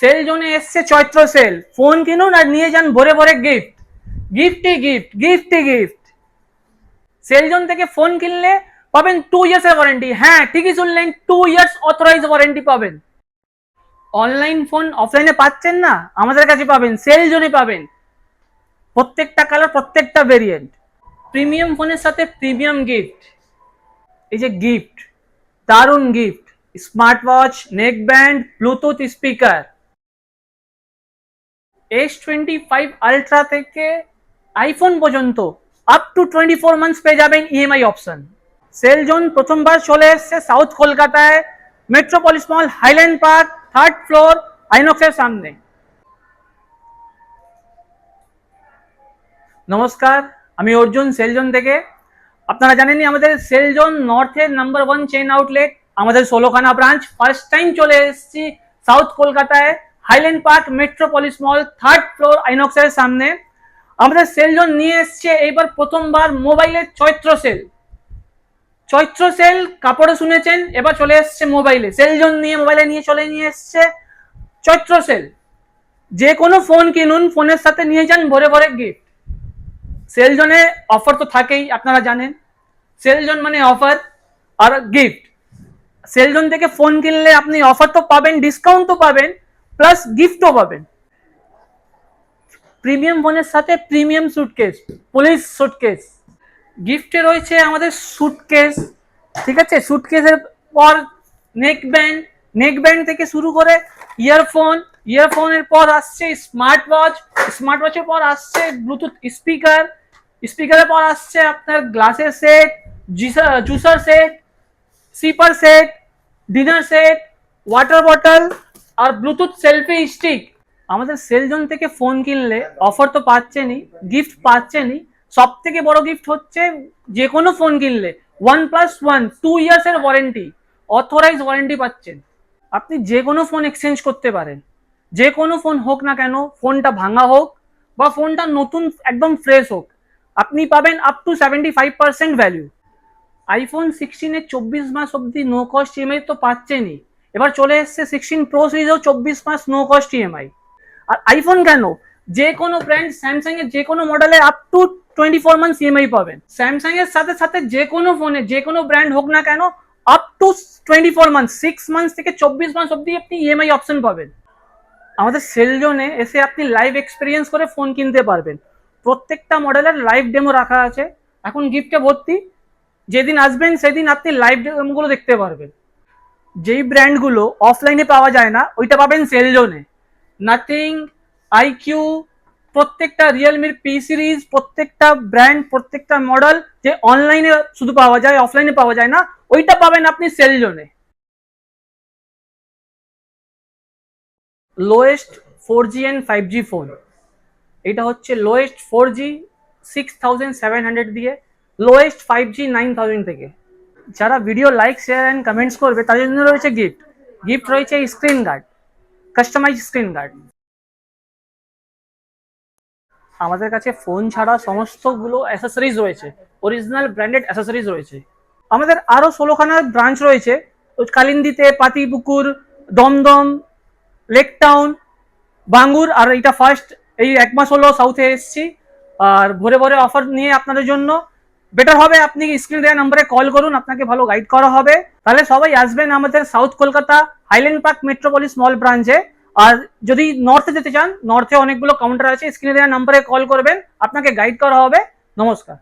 Sell জোনে এসছে চৈত্র sell. Phone কিনুন আর নিয়ে যান ভরে ভরে গিফট গিফটই গিফট গিফটই গিফট সেল জোন থেকে ফোন কিনলে পাবেন টু ইয়ার্স এর ওয়ারেন্টি হ্যাঁ ঠিকই শুনলেন টু ইয়ার্স অথরাইজ ওয়ারেন্টি পাবেন। অনলাইন ফোন অফলাইনে পাচ্ছেন না, আমাদের কাছে পাবেন, সেল জোনে পাবেন। প্রত্যেকটা কালার প্রত্যেকটা ভেরিয়েন্ট প্রিমিয়াম ফোনের সাথে প্রিমিয়াম গিফট এই যে গিফট দারুণ gift smart watch neck band Bluetooth speaker S twenty five ultra থেকে আইফোন পর্যন্ত up to twenty four months পেয়ে যাবেন ইএমআই অপশন সেল জোন প্রথমবার চলে এসছে সাউথ কলকাতায় Metropolis mall Highland Park third floor আইনক্সের সামনে নমস্কার আমি অর্জুন সেলজোন থেকে আপনারা জানেনই আমাদের সেলজোন নর্থের নাম্বার ওয়ান চেন আউটলেট আমাদের ষোলোখানা ব্রাঞ্চ ফার্স্ট টাইম চলে এসেছি সাউথ কলকাতায় Highland Park Metropolis mall, third floor আইনক্সের সামনে। আমাদের সেলজোন নিয়ে এসছে এইবার প্রথমবার মোবাইলের চৈত্র সেল। চৈত্র সেল, কাপড়ে শুনেছেন, এবার চলে এসছে মোবাইলে। সেলজোন নিয়ে, মোবাইলে নিয়ে চলে নিয়ে এসছে চৈত্র সেল। যে কোনো ফোন কিনুন, ফোনের সাথে নিয়ে যান, ভরে ভরে গিফট সেলজনে অফার তো থাকেই, আপনারা জানেন। সেলজন মানে অফার আর গিফট সেলজন থেকে ফোন কিনলে আপনি অফার তো পাবেন ডিসকাউন্ট তো পাবেন। প্লাস গিফটও পাবেন। প্রিমিয়াম ফোনের সাথে প্রিমিয়াম সুটকেস পুলিশ সুটকেস গিফটে রয়েছে আমাদের সুটকেস ঠিক আছে? সুটকেসের পর নেক ব্যান্ড নেক ব্যান্ড থেকে শুরু করে ইয়ারফোন ইয়ারফোনের পর আসছে স্মার্ট ওয়াচ স্মার্ট ওয়াচের পর আসছে ব্লুটুথ স্পিকার স্পিকারের পর আসছে আপনার গ্লাসের set juicer set sipper set dinner set water bottle আর ব্লুটুথ সেলফি স্টিক আমাদের সেলজন থেকে ফোন কিনলে অফার তো পাচ্ছেনই গিফট পাচ্ছেনই। সব থেকে বড় গিফট হচ্ছে যে কোনো ফোন কিনলে ওয়ান প্লাস ওয়ান টু ইয়ার্সের ওয়ারেন্টি অথরাইজ ওয়ারেন্টি পাচ্ছেন। আপনি যে কোনো ফোন এক্সচেঞ্জ করতে পারেন। যে কোনো ফোন হোক না কেন ফোনটা ভাঙা হোক বা ফোনটা নতুন একদম ফ্রেশ হোক, আপনি পাবেন up to seventy five percent value iPhone সিক্সটিনের চব্বিশ মাস অবধি নো কস্ট ইএমআই তো পাচ্ছেনই। এবার চলে এসছে সিক্সটিন প্রো সিরিজেও চব্বিশ মাস নো কস্ট ইএমআই আর আইফোন কেন? যে কোনো ব্র্যান্ড স্যামসাং এর যে কোনো মডেলে up to twenty four months EMI পাবেন। স্যামসাং এর সাথে সাথে যে কোনো ফোনে যে কোনো ব্র্যান্ড হোক না কেন up to twenty four months six months থেকে চব্বিশ মাস অবধি আপনি ইএমআই অপশন পাবেন। আমাদের সেল জোনে এসে আপনি লাইভ এক্সপিরিয়েন্স করে ফোন কিনতে পারবেন। প্রত্যেকটা মডেলের লাইভ ডেমো রাখা আছে। এখন গিফটে ভর্তি। যেদিন আসবেন, সেদিন আপনি লাইভ ডেমোগুলো দেখতে পারবেন। যেই ব্র্যান্ডগুলো অফলাইনে পাওয়া যায় না, ওইটা পাবেন সেল জোনে নাথিং আইকিউ প্রত্যেকটা রিয়েলমির পি সিরিজ প্রত্যেকটা ব্র্যান্ড প্রত্যেকটা মডেল যে অনলাইনে শুধু পাওয়া যায় অফলাইনে পাওয়া যায় না, ওইটা পাবেন আপনি সেল জোনে lowest four G and five G phone এটা হচ্ছে lowest four G six thousand seven hundred দিয়ে lowest five G nine thousand থেকে। যারা video like share and comments করবে, তাদের জন্য রয়েছে গিফট গিফট রয়েছে screen guard customize screen guard আমাদের কাছে ফোন ছাড়া সমস্তগুলো অ্যাসেসরিজ রয়েছে অরিজিনাল ব্র্যান্ডেড অ্যাসেসরিজ রয়েছে। আমাদের আরও ষোলোখানা ব্রাঞ্চ রয়েছে কালিন্দিতে, পাতিপুকুর, দমদম লেক টাউন বাঙ্গুর, আর এটা ফার্স্ট এই এক মাস হলো সাউথে এসেছি। আর ভোরে ভোরে অফার নিয়ে আপনাদের জন্য বেটার হবে, আপনি স্ক্রিন দেওয়া নাম্বারে কল করুন, আপনাকে ভালো গাইড করা হবে। তাহলে সবাই আসবেন আমাদের south Kolkata Highland Park Metropolis mall ব্রাঞ্চে আর যদি নর্থে যেতে চান নর্থে অনেকগুলো কাউন্টার আছে স্ক্রিনে দেওয়া নাম্বারে কল করবেন, আপনাকে গাইড করা হবে। নমস্কার।